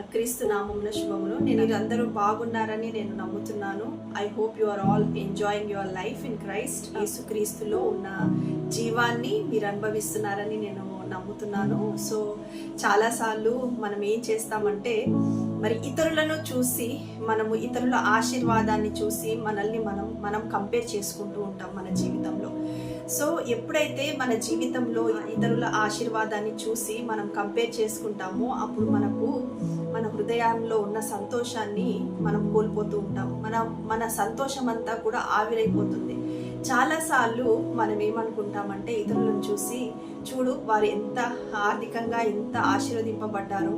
క్రీస్తు నామమున శుభములు. నేను అందరూ బాగున్నారని నేను నమ్ముతున్నాను. I hope you are all enjoying your life in Christ యేసు క్రీస్తులో ఉన్న జీవాన్ని మీరు అనుభవిస్తున్నారని నేను నమ్ముతున్నాను. సో చాలాసార్లు మనం ఏం చేస్తామంటే మరి ఇతరులను చూసి మనము ఇతరుల ఆశీర్వాదాన్ని చూసి మనల్ని మనం మనం కంపేర్ చేసుకుంటూ ఉంటాం మన జీవితంలో. సో ఎప్పుడైతే మన జీవితంలో ఇతరుల ఆశీర్వాదాన్ని చూసి మనం కంపేర్ చేసుకుంటామో అప్పుడు మనకు మన హృదయంలో ఉన్న సంతోషాన్ని మనం కోల్పోతూ ఉంటాం. మన మన సంతోషం అంతా కూడా ఆవిరైపోతుంది. చాలాసార్లు మనం ఏమనుకుంటామంటే ఇతరులను చూసి చూడు వారు ఎంత ఆర్థికంగా ఎంత ఆశీర్వదింపబడ్డారు.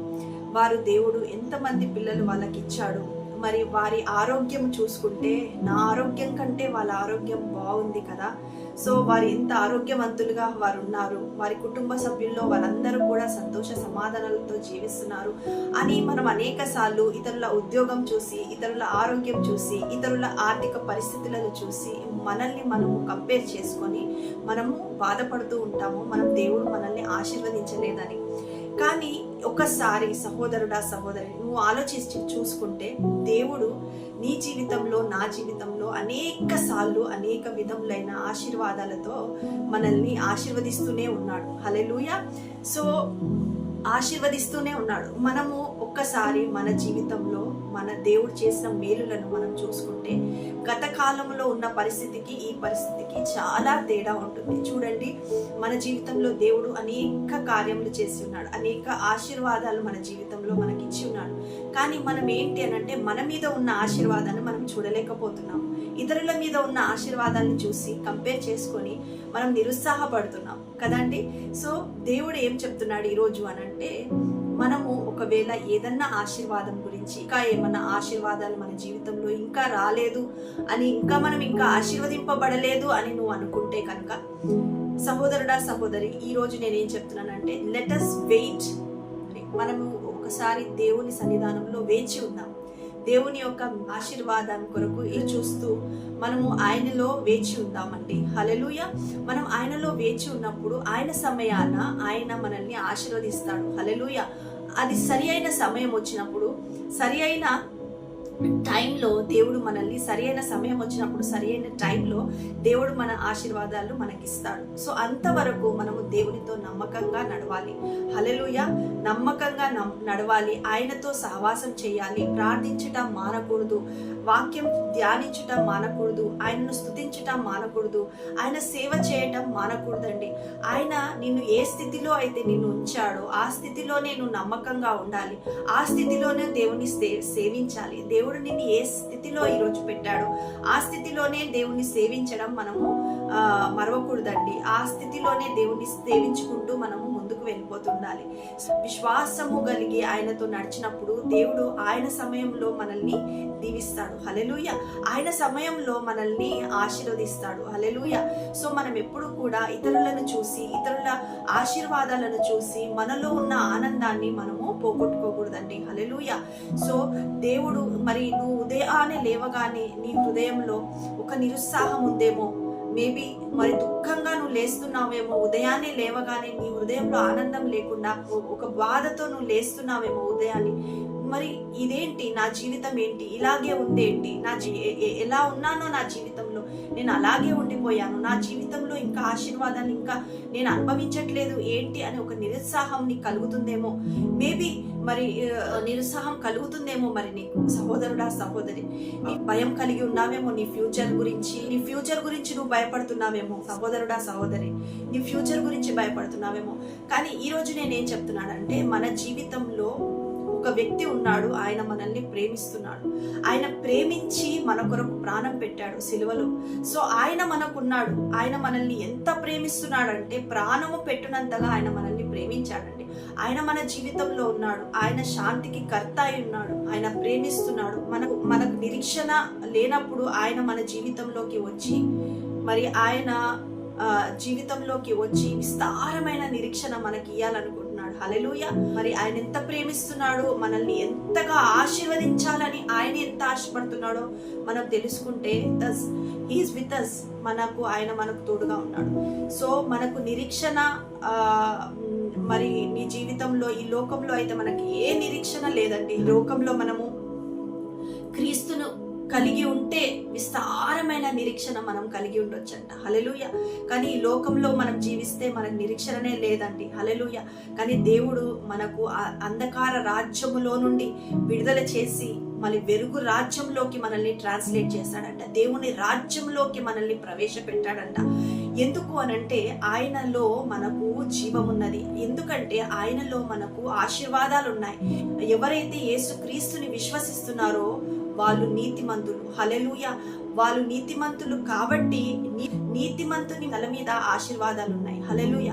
వారు దేవుడు ఎంతమంది పిల్లలు వాళ్ళకి ఇచ్చాడు మరి వారి ఆరోగ్యం చూసుకుంటే నా ఆరోగ్యం కంటే వాళ్ళ ఆరోగ్యం బాగుంది కదా. సో వారు ఎంత ఆరోగ్యవంతులుగా వారు ఉన్నారు వారి కుటుంబ సభ్యుల్లో వారందరూ కూడా సంతోష సమాధానాలతో జీవిస్తున్నారు. అని మనం అనేక సార్లు ఇతరుల ఉద్యోగం చూసి ఇతరుల ఆరోగ్యం చూసి ఇతరుల ఆర్థిక పరిస్థితులను చూసి మనల్ని మనము కంపేర్ చేసుకొని మనము బాధపడుతూ ఉంటాము. మనం దేవుడు మనల్ని ఆశీర్వదించలేదని. కానీ ఒకసారి సహోదరుడా సహోదరి నువ్వు ఆలోచించి చూసుకుంటే దేవుడు నీ జీవితంలో నా జీవితంలో అనేక సార్లు అనేక విధములైన ఆశీర్వాదాలతో మనల్ని ఆశీర్వదిస్తూనే ఉన్నాడు. హలెలుయ సో ఆశీర్వదిస్తూనే ఉన్నాడు. మనము ఒక్కసారి మన జీవితంలో మన దేవుడు చేసిన మేలులను మనం చూసుకుంటే గత కాలంలో ఉన్న పరిస్థితికి ఈ పరిస్థితికి చాలా తేడా ఉంటుంది. చూడండి మన జీవితంలో దేవుడు అనేక కార్యములు చేసి ఉన్నాడు. అనేక ఆశీర్వాదాలు మన జీవితంలో మనకి ఇచ్చి ఉన్నాడు. కానీ మనం ఏంటి అని అంటే మన మీద ఉన్న ఆశీర్వాదాన్ని మనం చూడలేకపోతున్నాం. ఇతరుల మీద ఉన్న ఆశీర్వాదాన్ని చూసి కంపేర్ చేసుకొని మనం నిరుత్సాహపడుతున్నాం. కదండి? సో దేవుడు ఏం చెప్తున్నాడు ఈరోజు అని అంటే మనము ఒకవేళ ఏదన్నా ఆశీర్వాదం గురించి ఇంకా ఏమన్నా ఆశీర్వాదాలు మన జీవితంలో ఇంకా రాలేదు అని ఇంకా మనం ఇంకా ఆశీర్వదింపబడలేదు అని నువ్వు అనుకుంటే కనుక సహోదరుడా సహోదరి ఈ రోజు నేనేం చెప్తున్నానంటే లెటస్ వెయిట్ మనము ఒకసారి దేవుని సన్నిధానంలో వేచి ఉన్నాం దేవుని యొక్క ఆశీర్వాదం కొరకు ఈ చూస్తూ మనము ఆయనలో వేచి ఉందామండి. హలలుయ మనం ఆయనలో వేచి ఉన్నప్పుడు ఆయన సమయాన ఆయన మనల్ని ఆశీర్వదిస్తాడు. హలెలుయ అది సరి అయిన సమయం వచ్చినప్పుడు సరి అయిన టైంలో దేవుడు మనల్ని సరి అయిన సమయం వచ్చినప్పుడు సరైన టైంలో దేవుడు మన ఆశీర్వాదాలు మనకిస్తాడు. సో అంతవరకు మనము దేవునితో నమ్మకంగా నడవాలి. హలలుయ నమ్మకంగా నడవాలి. ఆయనతో సహవాసం చేయాలి. ప్రార్థించటం మానకూడదు. వాక్యం ధ్యానించటం మానకూడదు. ఆయనను స్థుతించటం మానకూడదు. ఆయన సేవ చేయటం మానకూడదండి. ఆయన నిన్ను ఏ స్థితిలో అయితే నిన్ను ఉంచాడో ఆ స్థితిలో నేను నమ్మకంగా ఉండాలి. ఆ స్థితిలోనే దేవుని సేవించాలి. దేవుడు నిన్ను ఏ స్థితిలో ఈరోజు పెట్టాడో? ఆ స్థితిలోనే దేవుణ్ణి సేవించడం మనము మరవకూడదండి. ఆ స్థితిలోనే దేవుణ్ణి సేవించుకుంటూ మనము ముందుకు వెళ్ళిపోతుండాలి. విశ్వాసము కలిగి ఆయనతో నడిచినప్పుడు దేవుడు ఆయన సమయంలో మనల్ని దీవిస్తాడు. హలెలుయ ఆయన సమయంలో మనల్ని ఆశీర్వదిస్తాడు. హలెలుయ సో మనం ఎప్పుడు కూడా ఇతరులను చూసి ఇతరుల ఆశీర్వాదాలను చూసి మనలో ఉన్న ఆనందాన్ని మనము పోగొట్టుకోకూడదండి. హలెలుయ సో దేవుడు మరి నువ్వు ఉదయాన్నే లేవగానే నీ హృదయంలో ఒక నిరుత్సాహం ఉందేమో? మేబీ మరి దుఃఖంగా నువ్వు లేస్తున్నావేమో ఉదయాన్నే లేవగానే నీ హృదయంలో ఆనందం లేకుండా ఒక బాధతో నువ్వు లేస్తున్నావేమో ఉదయాన్నే. మరి ఇదేంటి? నా జీవితం ఏంటి? ఇలాగే ఉందేంటి? నా జీ ఎలా ఉన్నానో నా జీవితంలో? నేను అలాగే ఉండిపోయాను. నా జీవితంలో ఇంకా ఆశీర్వాదాన్ని ఇంకా నేను అనుభవించట్లేదు. ఏంటి అని ఒక నిరుత్సాహం నీకు కలుగుతుందేమో? మేబీ మరి నిరుత్సాహం కలుగుతుందేమో మరి నీకు సహోదరుడా సహోదరి. నీ భయం కలిగి ఉన్నావేమో నీ ఫ్యూచర్ గురించి. నీ ఫ్యూచర్ గురించి నువ్వు భయపడుతున్నావేమో సహోదరుడా సహోదరి. నీ ఫ్యూచర్ గురించి భయపడుతున్నావేమో. కానీ ఈ రోజు నేనేం చెప్తున్నానంటే మన జీవితంలో ఒక వ్యక్తి ఉన్నాడు ఆయన మనల్ని ప్రేమిస్తున్నాడు. ఆయన ప్రేమించి మన కొరకు ప్రాణం పెట్టాడు సిలువలో. సో ఆయన మనకున్నాడు. ఆయన మనల్ని ఎంత ప్రేమిస్తున్నాడంటే ప్రాణము పెట్టినంతగా ఆయన మనల్ని ప్రేమించాడండి. ఆయన మన జీవితంలో ఉన్నాడు. ఆయన శాంతికి కర్త అయి ఉన్నాడు. ఆయన ప్రేమిస్తున్నాడు. మనకు మనకు నిరీక్షణ లేనప్పుడు ఆయన మన జీవితంలోకి వచ్చి మరి ఆయన జీవితంలోకి వచ్చి విస్తారమైన నిరీక్షణ మనకి ఇవ్వాలనుకుంటున్నాడు హలెలుయ మరి ఆయన ఎంత ప్రేమిస్తున్నాడో మనల్ని ఎంతగా ఆశీర్వదించాలని ఆయన ఎంత ఆశపడుతున్నాడో మనం తెలుసుకుంటే దస్ హీస్ విత్ అస్ మనకు ఆయన మనకు తోడుగా ఉన్నాడు. సో మనకు నిరీక్షణ మరి నీ జీవితంలో ఈ లోకంలో అయితే మనకి ఏ నిరీక్షణ లేదండి. ఈ లోకంలో మనము క్రీస్తును కలిగి ఉంటే విస్తారమైన నిరీక్షణ మనం కలిగి ఉండొచ్చంట. హలెలుయ కానీ ఈ లోకంలో మనం జీవిస్తే మనకు నిరీక్షణనే లేదండి. హలెలుయ కానీ దేవుడు మనకు అంధకార రాజ్యములో నుండి విడుదల చేసి మళ్ళీ వెలుగు రాజ్యంలోకి మనల్ని ట్రాన్స్లేట్ చేశాడంట దేవుని రాజ్యంలోకి మనల్ని ప్రవేశపెట్టాడంట. ఎందుకు అనంటే ఆయనలో మనకు జీవం ఉన్నది. ఎందుకంటే ఆయనలో మనకు ఆశీర్వాదాలు ఉన్నాయి ఎవరైతే యేసు క్రీస్తుని విశ్వసిస్తున్నారో వాళ్ళు నీతిమంతులు. హలెలుయ వాళ్ళు నీతిమంతులు కాబట్టి నీ- నీతిమంతుని తల మీద ఆశీర్వాదాలు ఉన్నాయి హలెలుయ